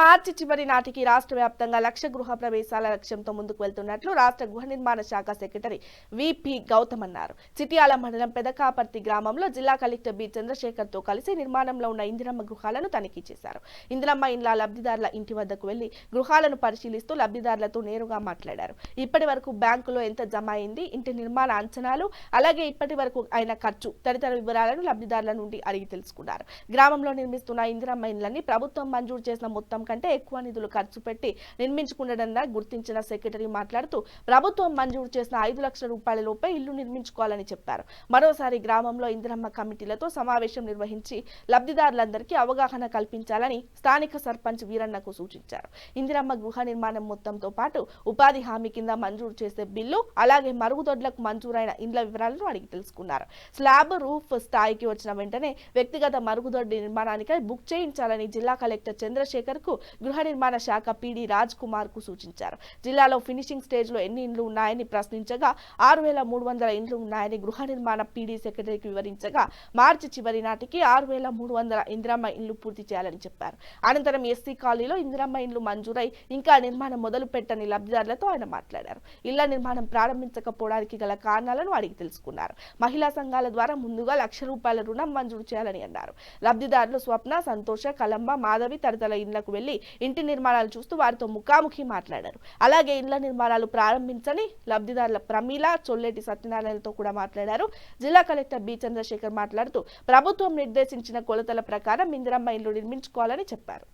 మార్చి చివరి నాటికి రాష్ట్ర వ్యాప్తంగా లక్ష గృహ ప్రవేశాల లక్ష్యంతో ముందుకు వెళ్తున్నట్లు రాష్ట్ర గృహ నిర్మాణ శాఖ సెక్రటరీ విపి గౌతమ్ అన్నారు. చిట్యాల మండలం పెదకాపర్తి గ్రామంలో జిల్లా కలెక్టర్ బి చంద్రశేఖర్తో కలిసి నిర్మాణంలో ఉన్న ఇందిరమ్మ గృహాలను తనిఖీ చేశారు. ఇందిరమ్మ ఇండ్ల లబ్ధిదారుల ఇంటి వద్దకు వెళ్ళి గృహాలను పరిశీలిస్తూ లబ్ధిదారులతో నేరుగా మాట్లాడారు. ఇప్పటి వరకు బ్యాంకులో ఎంత జమ అయింది ఇంటి నిర్మాణ అంచనాలు అలాగే ఇప్పటి వరకు అయిన ఖర్చు తదితర వివరాలను లబ్ధిదారుల నుండి అడిగి తెలుసుకున్నారు. గ్రామంలో నిర్మిస్తున్న ఇందిరమ్మ ఇండ్లని ప్రభుత్వం మంజూరు చేసిన మొత్తం కంటే ఎక్కువ నిధులు ఖర్చు పెట్టి నిర్మించుకుండడంగా గుర్తించిన సెక్రటరీ మాట్లాడుతూ ప్రభుత్వం మంజూరు చేసిన ఐదు లక్షల రూపాయల లోపే ఇల్లు నిర్మించుకోవాలని చెప్పారు. మరోసారి గ్రామంలో ఇందిరమ్మ కమిటీలతో సమావేశం నిర్వహించి లబ్ధిదారులందరికీ అవగాహన కల్పించాలని స్థానిక సర్పంచ్ వీరన్నకు సూచించారు. ఇందిరమ్మ గృహ నిర్మాణం మొత్తంతో పాటు ఉపాధి హామీ కింద మంజూరు చేసే బిల్లు అలాగే మరుగుదొడ్లకు మంజూరైన ఇండ్ల వివరాలను అడిగి తెలుసుకున్నారు. స్లాబ్ రూఫ్ స్థాయికి వచ్చిన వెంటనే వ్యక్తిగత మరుగుదొడ్డి నిర్మాణానికై బుక్ చేయించాలని జిల్లా కలెక్టర్ చంద్రశేఖర్ కు గృహ నిర్మాణ శాఖ పీడీ రాజ్ కుమార్కు సూచించారు. జిల్లాలో ఫినిషింగ్ స్టేజ్లో ఎన్ని ఇండ్లు ఉన్నాయని ప్రశ్నించగా ఆరు వేల మూడు వందల ఇండ్లు ఉన్నాయని గృహ నిర్మాణ పీడీ సెక్రటరీకి వివరించగా మార్చి చివరి నాటికి ఆరు వేల మూడు వందల ఇందిరమ్మ ఇండ్లు పూర్తి చేయాలని చెప్పారు. అనంతరం ఎస్సీ కాలనీలో ఇందిరమ్మ ఇండ్లు మంజూరై ఇంకా నిర్మాణం మొదలు పెట్టని లబ్ధిదారులతో ఆయన మాట్లాడారు. ఇళ్ళ నిర్మాణం ప్రారంభించకపోవడానికి గల కారణాలను అడిగి తెలుసుకున్నారు. మహిళా సంఘాల ద్వారా ముందుగా లక్ష రూపాయల రుణం మంజూరు చేయాలని అన్నారు. లబ్ధిదారులు స్వప్న సంతోష కలంబ మాధవి తదితర ఇళ్ళకు వెళ్ళి ఇంటి నిర్మాణాలు చూస్తూ వారితో ముఖాముఖి మాట్లాడారు. అలాగే ఇళ్ళ నిర్మాణాలు ప్రారంభించని లబ్ధిదారుల ప్రమీల చొల్లెటి సత్యనారాయణతో కూడా మాట్లాడారు. జిల్లా కలెక్టర్ బి చంద్రశేఖర్ మాట్లాడుతూ ప్రభుత్వం నిర్దేశించిన కొలతల ప్రకారం ఇందిరమ్మ ఇల్లు నిర్మించుకోవాలని చెప్పారు.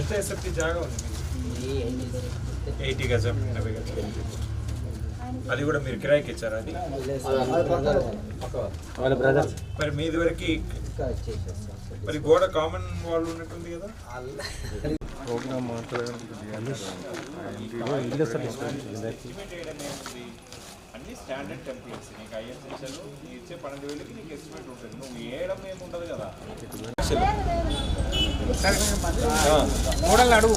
ఎంత ఎస్ఎఫ్టీ జాగా ఉంది? ఎయిటీ గజం ఎనభై గజం. అది కూడా మీరు కిరాయికి ఇచ్చారా అది? వాళ్ళ బ్రదర్స్ మరి మీది వరకు మరి గోడ కామన్ వాళ్ళు ఉన్నట్టుంది కదా? ఏంటి? అన్ని స్టాండర్డ్ టెంప్లెట్స్ నీకు ఐఎస్ఎస్ఎల్ నీ ఇచ్చే పన్నెండు వేలకి నీకు ఎస్టిమేట్ ఉంటుంది. నువ్వు వేయడం ఏమి ఉండదు కదా. మోడల్ అడుగు.